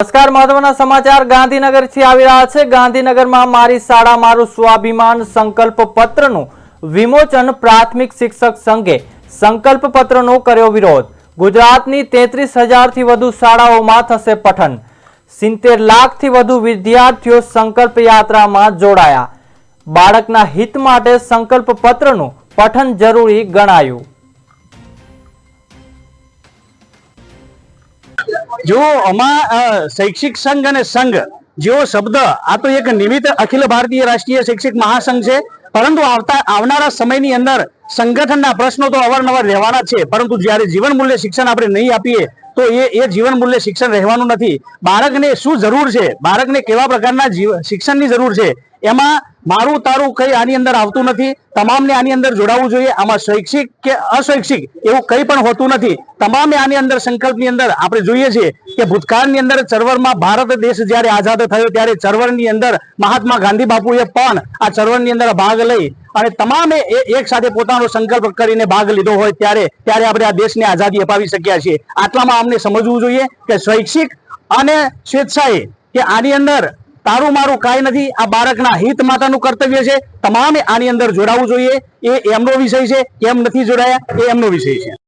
નમસ્કાર, મહત્વના સમાચાર ગાંધીનગરથી આવી રહ્યા છે. ગાંધીનગરમાં મારી શાળા, મારું સ્વાભિમાન સંકલ્પ પત્રનું વિમોચન પ્રાથમિક શિક્ષક સંઘે સંકલ્પ પત્રનો કર્યો વિરોધ. ગુજરાતની તેત્રીસ હજારથી વધુ શાળાઓમાં થશે પઠન. સિત્તેર લાખથી વધુ વિદ્યાર્થીઓ સંકલ્પ યાત્રામાં જોડાયા. બાળકના હિત માટે સંકલ્પ પત્રનું પઠન જરૂરી ગણાયું. જો આમાં શૈક્ષિક સંઘ અને સંઘ જેવો શબ્દ, આ તો એક નિમિત્ત અખિલ ભારતીય રાષ્ટ્રીય શૈક્ષિક મહાસંઘ છે, પરંતુ આવતા, આવનારા સમયની અંદર સંગઠનના પ્રશ્નો તો અવારનવાર રહેવાના છે, પરંતુ જ્યારે જીવન મૂલ્ય શિક્ષણ આપણે નહીં આપીએ, તો એ એ જીવન મૂલ્ય શિક્ષણ રહેવાનું નથી. બાળકને શું જરૂર છે? બાળકને કેવા પ્રકારના શિક્ષણની જરૂર છે? એમાં મારું તારું કઈ આની અંદર આવતું નથી. તમામને આની અંદર જોડાવવું જોઈએ. આમાં શૈક્ષિક કે અશૈક્ષિક એવું કંઈ પણ હોતું નથી. તમામે આની અંદર સંકલ્પની અંદર આપણે જોઈએ છીએ કે ભૂતકાળની અંદર ચળવળમાં ભારત દેશ જ્યારે આઝાદ થયો ત્યારે ચળવળની અંદર મહાત્મા ગાંધી બાપુએ પણ આ ચળવળની અંદર ભાગ લઈ અને તમામે એક સાથે પોતાનો સંકલ્પ કરીને ભાગ લીધો હોય ત્યારે ત્યારે આપણે આ દેશને આઝાદી અપાવી શક્યા છીએ. આટલામાં અમને સમજવું જોઈએ કે શૈક્ષિક અને સ્વેચ્છાએ કે આની અંદર તારું મારું કાંઈ નથી. આ બાળકના હિત માતાનું કર્તવ્ય છે. તમામે આની અંદર જોડાવવું જોઈએ. એ એમનો વિષય છે. કેમ નથી જોડાયા. એ એમનો વિષય છે.